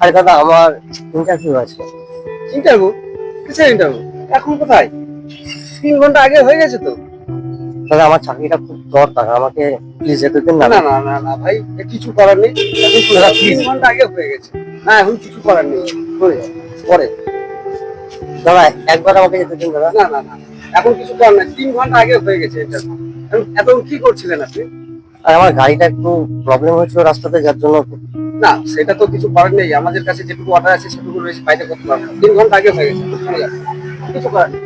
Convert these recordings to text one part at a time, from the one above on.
আরে দাদা আমার ইন্টারভিউ আছে। ইন্টারভিউ কিসের ইন্টারভিউ এখন কোথায়? তিন ঘণ্টা আগে হয়ে গেছে তো। দাদা আমার চাকরিটা খুব দরকার আমাকে প্লিজ যেতে দিন না। না না না না ভাই কিছু করার নেই। এখন তিন ঘণ্টা আগে হয়ে গেছে। না এখন কিছু করার নেই। যাও, পরে। দাদা একবার আমাকে যেতে দিন দাদা। না না না এখন কিছু করার নেই। তিন ঘণ্টা আগে হয়ে গেছে এটা এতক্ষণ কি করছিলেন আপনি? আর আমার গাড়িটা একটু প্রবলেম হয়েছিল রাস্তাতে যার জন্য না, সেটা তো কিছু করার নেই। আমাদের কাছে যেটুকু অর্ডার আছে, সেটুকু বেশি বাইরে করতে পারব তিন ঘণ্টা আগে হয়ে গেছে কিছু করার নেই।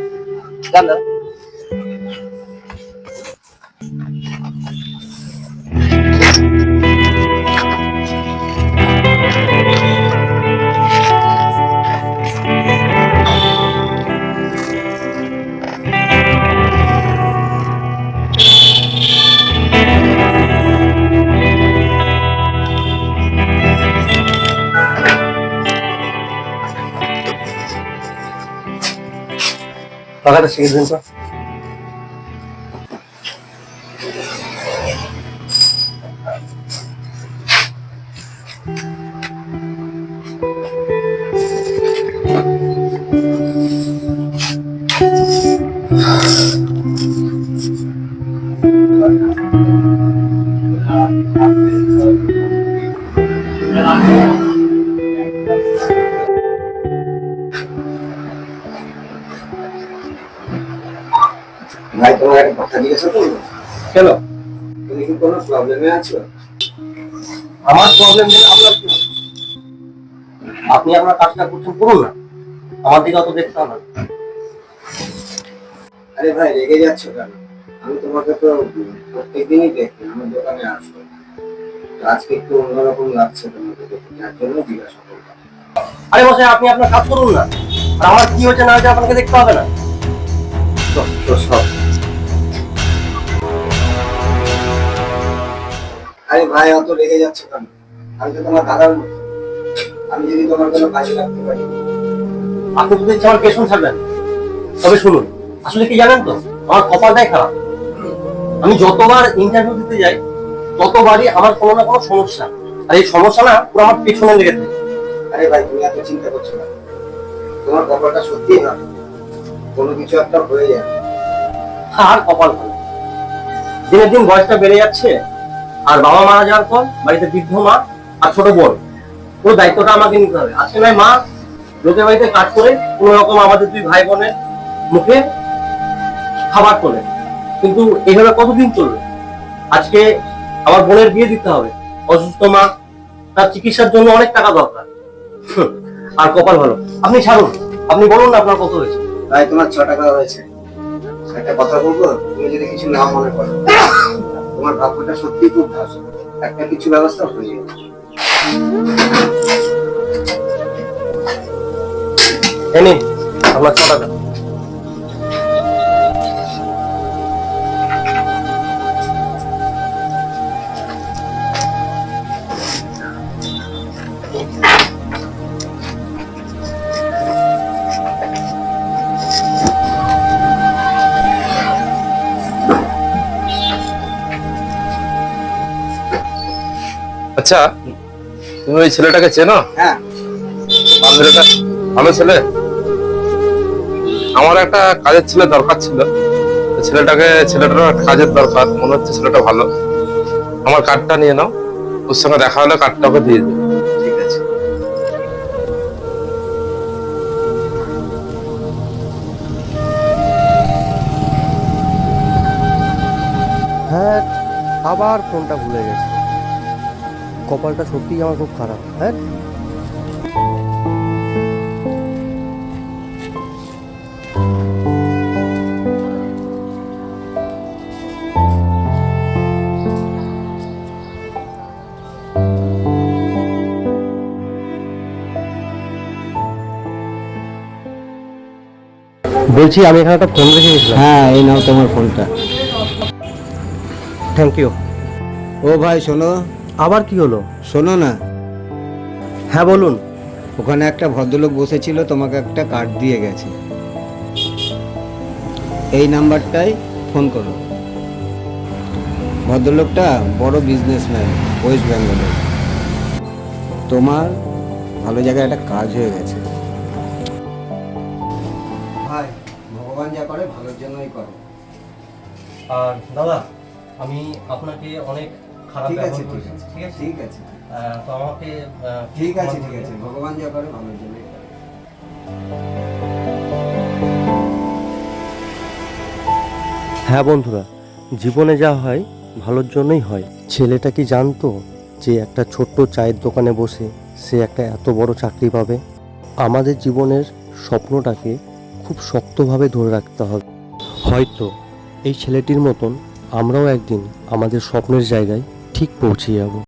把他的鞋子扔掉。ভাই তোমার একটা কথা জিজ্ঞাসা করব? কেন? তুমি কি কোনো প্রবলেমে আছো? আমার প্রবলেম হলে আপনার কি আপনি আপনার কাজটা করছেন করুন না। আমার দিকে অত দেখতে হবে না। আরে ভাই রেগে যাচ্ছ কেন? আমি তোমাকে তো প্রত্যেকদিনই দেখি আমার দোকানে আসো আজকে একটু অন্যরকম লাগছে তোমাকে যার জন্য জিজ্ঞাসা করলাম। আরে মশাই আপনি আপনার কাজ করুন না। আর আমার কি হচ্ছে না হচ্ছে আপনাকে দেখতে হবে না। সব। আরে ভাই অত রেগে যাচ্ছ কেন? আমি তো তোমার দাদার মতো। আমি যদি তোমার কোনো কাজে লাগতে পারি। আপনি যদি আমার পেছন ছাড়বেন তবে শুনুন আসলে কি জানেন তো? আমার কপালটাই খারাপ। আমি যতবার ইন্টারভিউ দিতে যাই ততবারই আমার কোনো না কোনো সমস্যা। আর এই সমস্যা না পুরো আমার পেছনে লেগে থাকে। আরে ভাই তুমি এত চিন্তা করছ না। তোমার কপালটা সত্যিই না কোনো কিছু একটা হয়ে যায়। আর কপাল ভালো দিনের দিন বয়সটা বেড়ে যাচ্ছে আর বাবা মারা যাওয়ার পর বাড়িতে বৃদ্ধ মা আর ছোট বোন। ওর দায়িত্বটা আমাকে নিতে হবে। আজকে নয়, মা লোকের বাড়িতে কাজ করে কোন রকম আমাদের দুই ভাই বোনের মুখে খাবার তোলে। কিন্তু এইভাবে কতদিন চলবে? আজকে আমার বোনের বিয়ে দিতে হবে। অসুস্থ মা, তার চিকিৎসার জন্য অনেক টাকা দরকার। আর কপাল ভালো। আপনি ছাড়ুন। আপনি বলুন না আপনার কত হয়েছে। ভাই, তোমার ছ টাকা হয়েছে। একটা কথা বলব? তুমি যদি কিছু না মনে করো। তোমার ভাগ্যটা সত্যি খুব ভালো। একটা কিছু ব্যবস্থা হয়ে যাবে। এনে আমার ছ আচ্ছা তুমি ওই ছেলেটাকে চেনো? হ্যাঁ। ছেলেটা ভালো ছেলে? আমার একটা কাজের ছেলে দরকার ছিল। ছেলেটাকে ছেলেটার কাজের দরকার মনে হচ্ছে ছেলেটা ভালো। আমার কার্ডটা নিয়ে নাও। ওর সঙ্গে দেখা হলে কার্ডটা ওকে দিয়ে দেবে ঠিক আছে। হ্যাঁ আবার ফোনটা ভুলে গেছি। কপালটা সত্যিই আমার খুব খারাপ হ্যাঁ? বলছি আমি এখানে একটা ফোন রেখে গেছিলাম। হ্যাঁ এই নাও তোমার ফোনটা থ্যাংক ইউ ও ভাই শোনো। আবার কি হলো? শোনো না। হ্যাঁ বলুন। ওখানে একটা ভদ্রলোক বসেছিল তোমাকে একটা কার্ড দিয়ে গেছে। এই নাম্বারটাই ফোন করো। ভদ্রলোকটা বড় বিজনেসম্যান ওয়েস্ট বেঙ্গলের তোমার ভালো জায়গায় একটা কাজ হয়ে গেছে। ভাই ভগবান যা করে ভালোর জন্যই করে। আর দাদা আমি আপনাকে অনেক খারাপ ঠিক আছে ঠিক আছে ঠিক আছে? ঠিক আছে। তো আমাকে ঠিক আছে ঠিক আছে ভগবান যা করে ভালোর জন্যই হ্যাঁ বন্ধুরা জীবনে যা হয় ভালোর জন্যই হয়। ছেলেটা কি জানতো যে একটা ছোট্ট চায়ের দোকানে বসে সে একটা এত বড় চাকরি পাবে? আমাদের জীবনের স্বপ্নটাকে খুব শক্তভাবে ধরে রাখতে হবে। হয়তো এই ছেলেটির মতন আমরাও একদিন আমাদের স্বপ্নের জায়গায় ঠিক পৌঁছে যাব